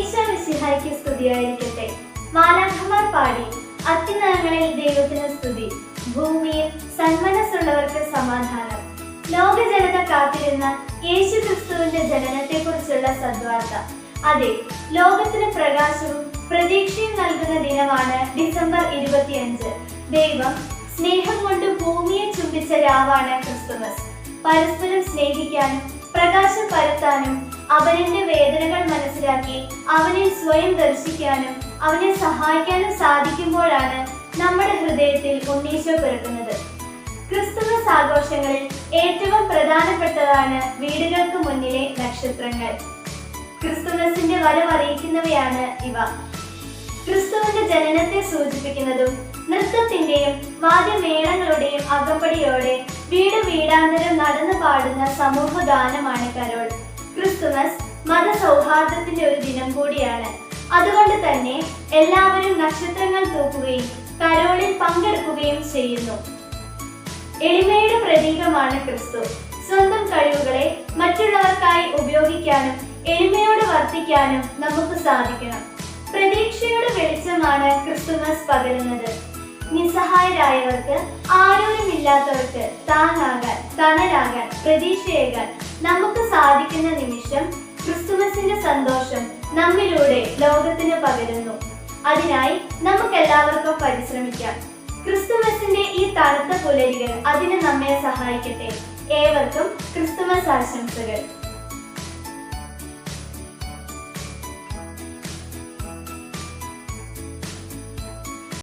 ഈശോ മിശിഹായ്ക്ക് സ്തുതിയായിരിക്കട്ടെ. മാലാഖമാർ പാടി അത്യുന്നതങ്ങളിൽ ദൈവത്തിന് സ്തുതി. ഭൂമിയിൽ സന്മനസ്സുള്ളവർക്ക് സമാധാനം. ലോക ജനത കാത്തിരുന്ന യേശു ക്രിസ്തുവിന്റെ ജനനത്തെ കുറിച്ചുള്ള സദ്വാർത്ത. അതെ ലോകത്തിന് പ്രകാശവും പ്രതീക്ഷയും നൽകുന്ന ദിനമാണ് ഡിസംബർ ഇരുപത്തിയഞ്ച്. ദൈവം സ്നേഹം കൊണ്ട് ഭൂമിയെ ചുംബിച്ച രാവാണ് ക്രിസ്തുമസ്. പരസ്പരം സ്നേഹിക്കാനും പ്രകാശം പരത്താനും അവന്റെ വേദനകൾ മനസ്സിലാക്കി അവനെ സ്വയം ദർശിക്കാനും അവനെ സഹായിക്കാനും സാധിക്കുമ്പോഴാണ് നമ്മുടെ ഹൃദയത്തിൽ ഉണ്ണീശോ പിറക്കുന്നത്. ക്രിസ്തുമസ് ആഘോഷങ്ങളിൽ ഏറ്റവും പ്രധാനപ്പെട്ടതാണ് വീടുകൾക്ക് മുന്നിലെ നക്ഷത്രങ്ങൾ. ക്രിസ്തുമസിന്റെ വരവറിയിക്കുന്നവയാണ് ഇവ. ക്രിസ്തുവിന്റെ ജനനത്തെ സൂചിപ്പിക്കുന്നതും നൃത്തത്തിന്റെയും വാദ്യമേളങ്ങളുടെയും അകമ്പടിയോടെ വീട് വീടാന്തരം നടന്നു പാടുന്ന സമൂഹ ഗാനമാണ് കരോൾ. മതസൗഹാർദ്ദത്തിന്റെ ഒരു ദിനം കൂടിയാണ്. അതുകൊണ്ട് തന്നെ എല്ലാവരും നക്ഷത്രങ്ങൾ തൂക്കുകയും കരോളിൽ പങ്കെടുക്കുകയും ചെയ്യുന്നു. എളിമയുടെ പ്രതീകമാണ് ക്രിസ്തു. സ്വന്തം കഴിവുകളെ മറ്റുള്ളവർക്കായി ഉപയോഗിക്കാനും എളിമയോട് വർത്തിക്കാനും നമുക്ക് സാധിക്കണം. പ്രതീക്ഷയുടെ വെളിച്ചമാണ് ക്രിസ്തുമസ് പകരുന്നത്. നിസ്സഹായരായവർക്ക് ആരോഗ്യമില്ലാത്തവർക്ക് താങ്ങാകാൻ തണലാകാൻ പ്രതീക്ഷയേകാൻ നമുക്ക് സാധിക്കുന്ന നിമിഷം സന്തോഷം നമ്മിലൂടെ ലോകത്തിന് പകരുന്നു. അതിനായി നമുക്ക് എല്ലാവർക്കും പരിശ്രമിക്കാം. ക്രിസ്തുമസിന്റെ ഈ തണുത്ത പുലരികൾ അതിന് നമ്മെ സഹായിക്കട്ടെ. ഏവർക്കും ക്രിസ്തുമസ് ആശംസകൾ.